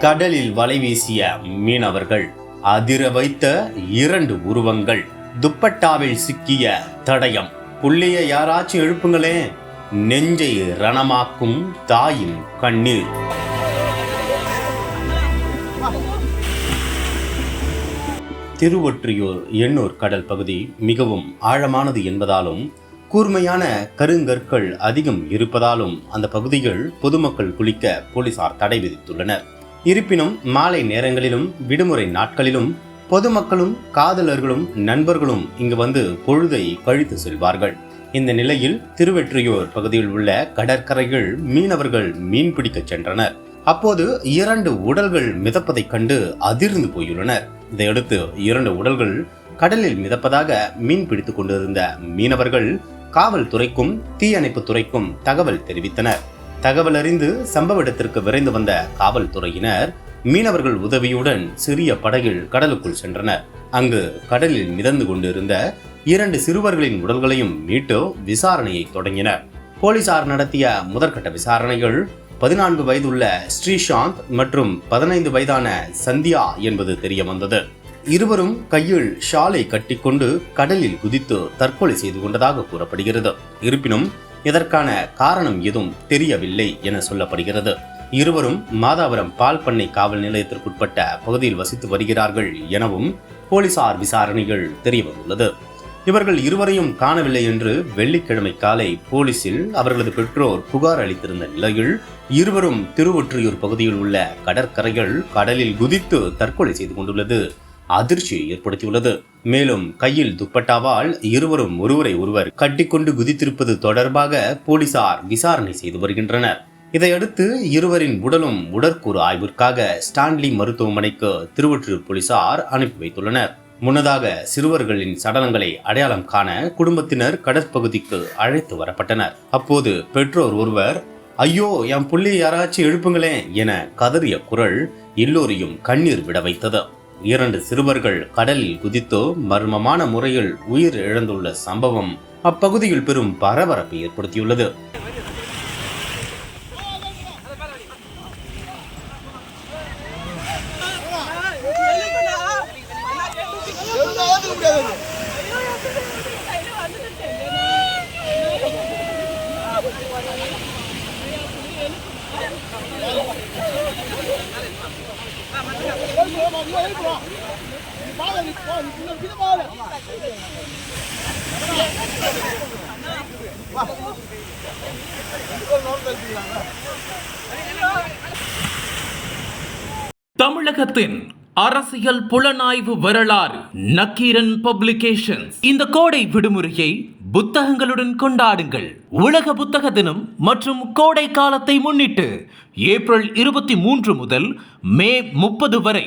கடலில் வலை வீசிய மீனவர்கள் அதிர வைத்த இரண்டு உருவங்கள் துப்பட்டாவில் சிக்கிய தடயம். புள்ளிய யாராச்சும் எழுப்புங்களே. நெஞ்சை ரணமாக்கும் தாயின் கண்ணீர். திருவொற்றியூர் எண்ணூர் கடல் பகுதி மிகவும் ஆழமானது என்பதாலும் கூர்மையான கருங்கற்கள் அதிகம் இருப்பதாலும் அந்த பகுதிகள் பொதுமக்கள் குளிக்க போலீசார் தடை விதித்துள்ளனர். இருப்பினும் மாலை நேரங்களிலும் விடுமுறை நாட்களிலும் பொதுமக்களும் காதலர்களும் நண்பர்களும் இங்கு வந்து பொழுதை கழித்து செல்வார்கள். இந்த நிலையில் திருவெற்றியூர் பகுதியில் உள்ள கடற்கரைகள் மீனவர்கள் மீன் பிடிக்கச் சென்றனர். அப்போது இரண்டு உடல்கள் மிதப்பதைக் கண்டு அதிர்ந்து போயுள்ளனர். இதையடுத்து இரண்டு உடல்கள் கடலில் மிதப்பதாக மீன் பிடித்துக் கொண்டிருந்த மீனவர்கள் காவல்துறைக்கும் தீயணைப்பு துறைக்கும் தகவல் தெரிவித்தனர். தகவல் அறிந்து சம்பவ இடத்திற்கு விரைந்து வந்த காவல்துறையினர் மீனவர்கள் உதவியுடன் சிறிய படகில் கடலுக்குள் சென்றனர். அங்கு கடலில் மிதந்து கொண்டிருந்த இரண்டு சிறுவர்களின் உடல்களையும் மீட்டு விசாரணையை தொடங்கினர். போலீசார் நடத்திய முதற்கட்ட விசாரணைகள் பதினான்கு வயதுள்ள ஸ்ரீசாந்த் மற்றும் பதினைந்து வயதான சந்தியா என்பது தெரிய வந்தது. இருவரும் கையில் ஷாலை கட்டிக்கொண்டு கடலில் குதித்து தற்கொலை செய்து கொண்டதாக கூறப்படுகிறது. இருப்பினும் இதற்கான காரணம் எதுவும் தெரியவில்லை என சொல்லப்படுகிறது. இருவரும் மாதாவரம் பால் பண்ணை காவல் நிலையத்திற்குட்பட்ட பகுதியில் வசித்து வருகிறார்கள் எனவும் போலீசார் விசாரணைகள் தெரியவந்துள்ளது. இவர்கள் இருவரையும் காணவில்லை என்று வெள்ளிக்கிழமை காலை போலீசில் அவர்களது பெற்றோர் புகார் அளித்திருந்த நிலையில் இருவரும் திருவொற்றியூர் பகுதியில் உள்ள கடற்கரைகள் கடலில் குதித்து தற்கொலை செய்து கொண்டுள்ளது. அதிர்ச்சியை ஏற்படுத்தியுள்ளது. மேலும் கையில் துப்பட்டாவால் இருவரும் ஒருவரை ஒருவர் கட்டிக்கொண்டு குதித்திருப்பது தொடர்பாக போலீசார் விசாரணை செய்து வருகின்றனர். இதையடுத்து இருவரின் உடலும் உடற்கூறு ஆய்விற்காக ஸ்டான்லி மருத்துவமனைக்கு திருவொற்றியூர் போலீசார் அனுப்பி வைத்துள்ளனர். முன்னதாக சிறுவர்களின் சடலங்களை அடையாளம் காண குடும்பத்தினர் கடற்பகுதிக்கு அழைத்து வரப்பட்டனர். அப்போது பெற்றோர் ஒருவர் ஐயோ என் புள்ளி யாராச்சும் எழுப்புங்களேன் என கதறிய குரல் எல்லோரையும் கண்ணீர் விட வைத்தது. இரண்டு சிறுவர்கள் கடலில் குதித்தோ மர்மமான முறையில் உயிர் இழந்துள்ள சம்பவம் அப்பகுதியில் பெரும் பரபரப்பை ஏற்படுத்தியுள்ளது. தமிழகத்தின் அரசியல் புலனாய்வு வரலாறு நக்கீரன் பப்ளிகேஷன்ஸ். இந்த கோடை விடுமுறையை புத்தகங்களுடன் கொண்டாடுங்கள். உலக புத்தக தினம் மற்றும் கோடை காலத்தை முன்னிட்டு ஏப்ரல் இருபத்தி மூன்று முதல் மே முப்பது வரை